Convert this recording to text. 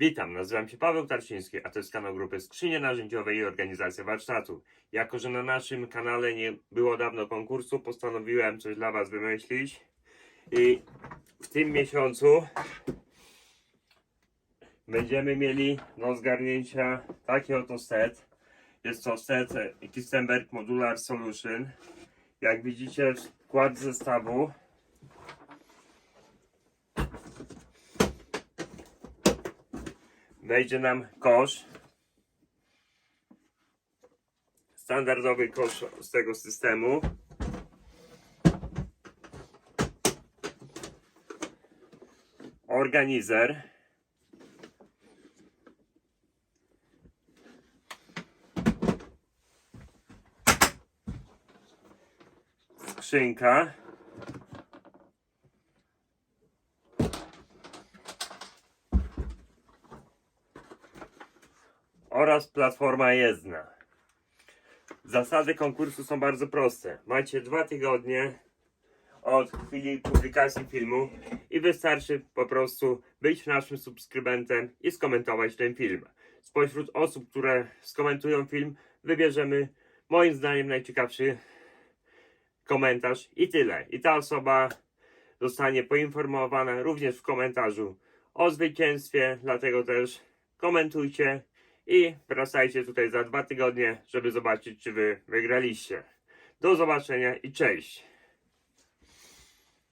Witam, nazywam się Paweł Tarczyński, a to jest kanał grupy Skrzynie Narzędziowe i Organizacja Warsztatu. Jako, że na naszym kanale nie było dawno konkursu, postanowiłem coś dla Was wymyślić. I w tym miesiącu będziemy mieli do zgarnięcia taki oto set. Jest to set Kistenberg Modular Solution. Jak widzicie, skład zestawu wejdzie nam kosz. Standardowy kosz z tego systemu. Organizer. Skrzynka. Oraz platforma jezdna. Zasady konkursu są bardzo proste. Macie dwa tygodnie od chwili publikacji filmu i wystarczy po prostu być naszym subskrybentem i skomentować ten film. Spośród osób, które skomentują film, wybierzemy moim zdaniem najciekawszy komentarz i tyle. I ta osoba zostanie poinformowana również w komentarzu o zwycięstwie, dlatego też komentujcie i wracajcie tutaj za dwa tygodnie, żeby zobaczyć, czy wy wygraliście. Do zobaczenia i cześć!